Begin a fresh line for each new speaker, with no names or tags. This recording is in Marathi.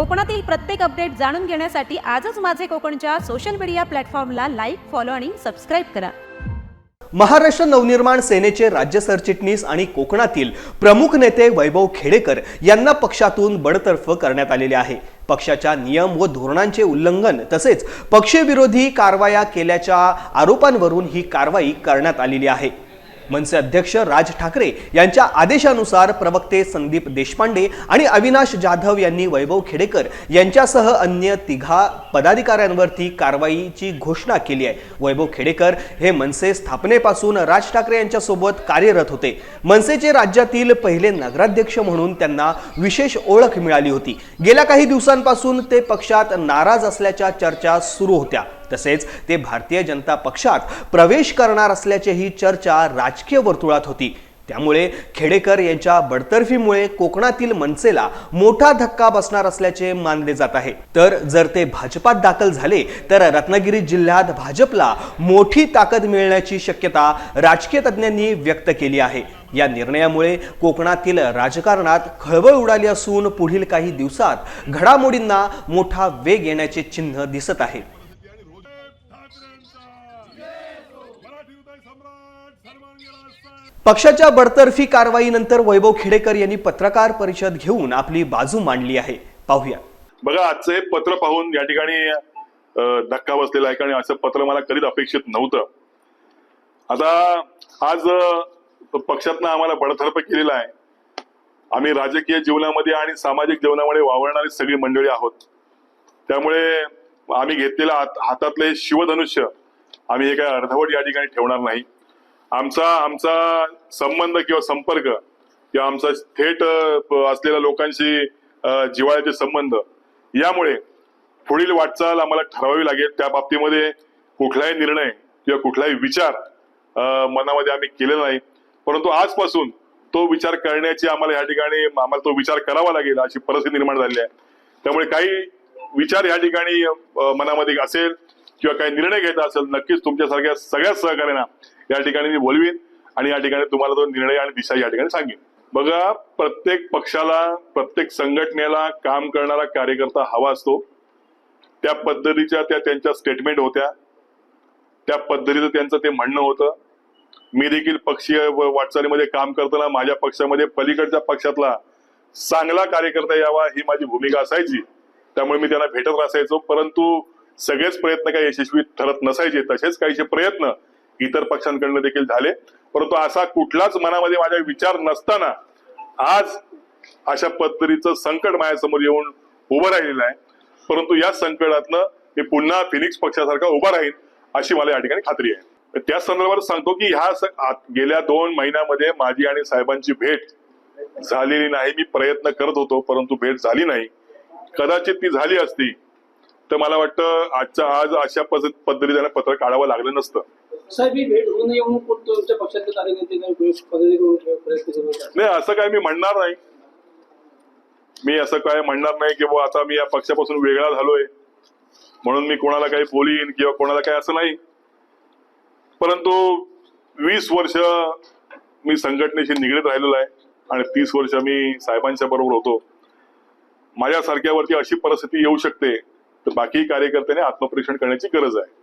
कोकणातील प्रत्येक अपडेट जाणून घेण्यासाठी आजच माझे कोकणच्या सोशल मीडिया प्लॅटफॉर्मला लाईक फॉलो आणि सबस्क्राईब करा.
महाराष्ट्र नवनिर्माण सेनेचे राज्य सरचिटणीस आणि कोकणातील प्रमुख नेते वैभव खेडेकर यांना पक्षातून बडतर्फ करण्यात आलेले आहे. पक्षाच्या नियम व धोरणांचे उल्लंघन तसेच पक्षविरोधी कारवाया केल्याच्या आरोपांवरून ही कारवाई करण्यात आलेली आहे. मनसे अध्यक्ष राज ठाकरे यांच्या आदेशानुसार प्रवक्ते संदीप देशपांडे आणि अविनाश जाधव यांनी वैभव खेडेकर यांच्यासह अन्य तिघा पदाधिकाऱ्यांवरती कारवाईची घोषणा केली आहे. वैभव खेडेकर हे मनसे स्थापनेपासून राज ठाकरे यांच्यासोबत कार्यरत होते. मनसेचे राज्यातील पहिले नगराध्यक्ष म्हणून त्यांना विशेष ओळख मिळाली होती. गेल्या काही दिवसांपासून ते पक्षात नाराज असल्याच्या चर्चा सुरू होत्या. तसेच ते भारतीय जनता पक्षात प्रवेश करणार असल्याचीही चर्चा राजकीय वर्तुळात होती. त्यामुळे खेडेकर यांच्या बडतर्फीमुळे कोकणातील मनसेला मोठा धक्का बसणार असल्याचे मानले जात आहे. तर जर ते भाजपात दाखल झाले तर रत्नागिरी जिल्ह्यात भाजपला मोठी ताकद मिळण्याची शक्यता राजकीय तज्ज्ञांनी व्यक्त केली आहे. या निर्णयामुळे कोकणातील राजकारणात खळबळ उडाली असून पुढील काही दिवसात घडामोडींना मोठा वेग येण्याचे चिन्ह दिसत आहे. पक्षाच्या बडतर्फी कारवाईनंतर वैभव खेडेकर यांनी पत्रकार परिषद घेऊन आपली बाजू मांडली आहे. पाहूया.
बघा आजचं हे पत्र पाहून या ठिकाणी धक्का बसलेला आहे कारण असं पत्र मला कधीच अपेक्षित नव्हतं. आता आज पक्षातनं आम्हाला बडतर्फ केलेला आहे. आम्ही राजकीय जीवनामध्ये आणि सामाजिक जीवनामध्ये वावरणारी सगळी मंडळी आहोत. त्यामुळे आम्ही घेतलेल्या हात- हातातले शिवधनुष्य आम्ही हे काय अर्धवट या ठिकाणी ठेवणार नाही. आमचा आमचा संबंध किंवा संपर्क किंवा आमचा थेट असलेल्या लोकांशी जिवाळ्याचे जिव्हाळ्याचे संबंध यामुळे पुढील वाटचाल आम्हाला ठरवावी लागेल. त्या बाबतीमध्ये कुठलाही निर्णय किंवा कुठलाही विचार मनामध्ये आम्ही केलेला नाही. परंतु आजपासून तो विचार करण्याची आम्हाला या ठिकाणी आम्हाला तो विचार करावा लागेल अशी परिस्थिती निर्माण झाली आहे. त्यामुळे काही विचार या ठिकाणी मनामध्ये असेल. किंवा काही निर्णय घ्यायचा असेल नक्कीच तुमच्यासारख्या सगळ्या सहकार्यांना या ठिकाणी मी बोलवीन आणि या ठिकाणी तुम्हाला तो निर्णय आणि दिशा या ठिकाणी सांगेन. बघा प्रत्येक पक्षाला प्रत्येक संघटनेला काम करणारा कार्यकर्ता हवा असतो. त्या पद्धतीच्या त्या त्यांच्या स्टेटमेंट होत्या. त्या पद्धतीचं त्यांचं ते म्हणणं होतं. मी देखील पक्षीय व वाटचालीमध्ये काम करताना माझ्या पक्षामध्ये पलीकडच्या पक्षातला चांगला कार्यकर्ता यावा ही माझी भूमिका असायची. त्यामुळे मी त्यांना भेटत असायचो. परंतु सगळेच प्रयत्न काही यशस्वी ठरत नसायचे तसेच काहीचे प्रयत्न इतर पक्षांकडनं देखील झाले. परंतु असा कुठलाच मनामध्ये माझा विचार नसताना आज अशा पद्धतीचं संकट माझ्यासमोर येऊन उभं राहिलेलं आहे. परंतु या संकटातनं मी पुन्हा फिनिक्स पक्षासारखा उभा राहीन अशी मला या ठिकाणी खात्री आहे. तर त्या संदर्भात सांगतो की ह्या गेल्या दोन महिन्यामध्ये माझी आणि साहेबांची भेट झालेली नाही. मी प्रयत्न करत होतो परंतु भेट झाली नाही. कदाचित ती झाली असती. तर मला वाटतं आजच्या आज अशा पद्धत- पद्धतीने त्यांना पत्र काढावं लागलं नसतं.
साहेब ही भेट होऊ नये म्हणून तुमच्या पक्षातले कार्यकर्ते.
नाही असं काय मी म्हणणार नाही. मी असं काय म्हणणार नाही की बुवा आता मी या पक्षापासून वेगळा झालोय. म्हणून मी कोणाला काही बोलीन किंवा कोणाला काही असं नाही. परंतु वीस वर्ष मी संघटनेशी निगडीत राहिलेलो आहे आणि तीस वर्ष मी साहेबांच्या बरोबर होतो. माझ्यासारख्यावरती अशी परिस्थिती येऊ शकते तर बाकी कार्यकर्त्यांनी आत्मपरीक्षण करण्याची गरज आहे.